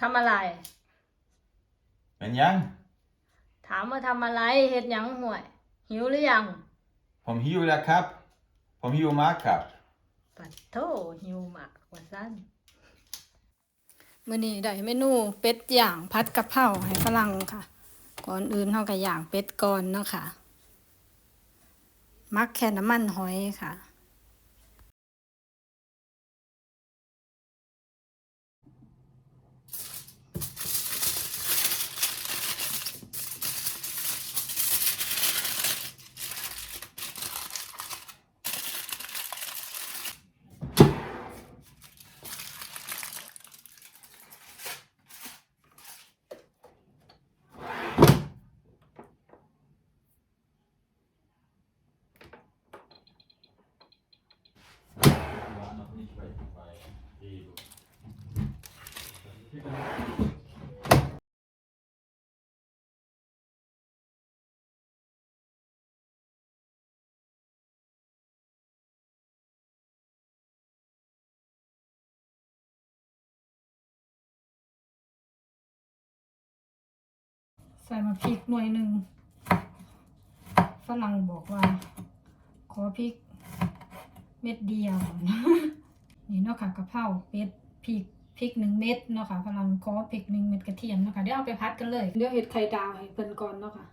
ทำอะไร เป็นยัง ถามว่าทำอะไรเฮ็ดหยังห่วย หิวหรือยัง ผมหิวแล้วครับ ผมหิวมากครับ ปัดโทหิวมากกว่าสั้นมื้อนี้ได้เมนูเป็ดย่างผัดกะเพราให้ฝรั่งค่ะ ก่อนอื่นเฮาก็ย่างเป็ดก่อนเนาะค่ะ มักแค่น้ำมันหอยค่ะ ใส่มาพริกหน่วยหนึ่งฝรั่งบอกว่า ขอพริกเม็ดเดียว นี่เนาะค่ะกะเพราเป็ดพริกพริกหนึ่งเม็ดเนาะค่ะพลังคอพริกหนึ่งเม็ดกระเทียมเนาะค่ะเดี๋ยวเอาไปพัดกันเลยเดี๋ยวเห็ดไข่ดาวให้เพิ่นก่อนเนาะค่ะ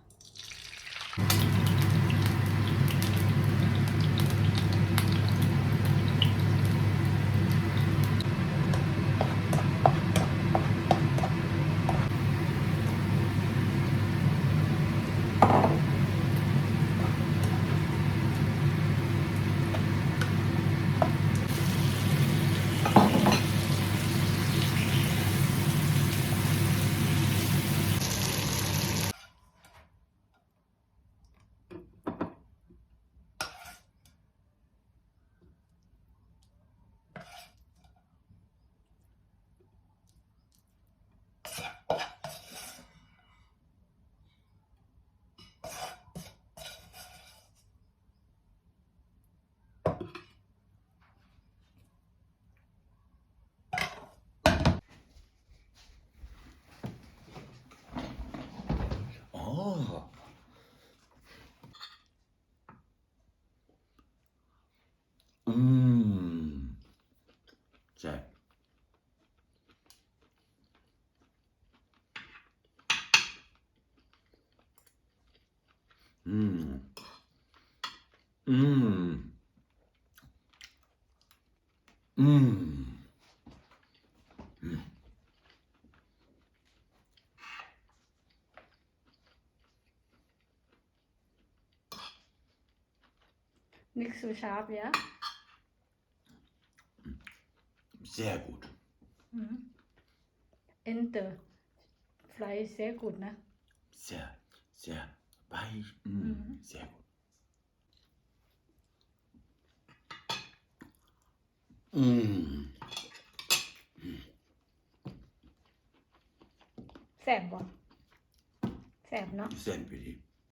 Sehr. Mmm. Mmm. Mmm. นิกซูชาร์ปยะ Sehr gut. เอนเตอร์ไฟเซกุดนะ Sehr, sehr weich. Mm, Mhm. Sehr gut. Mm. แสบบ่แสบเนาะ Sehr beliebt.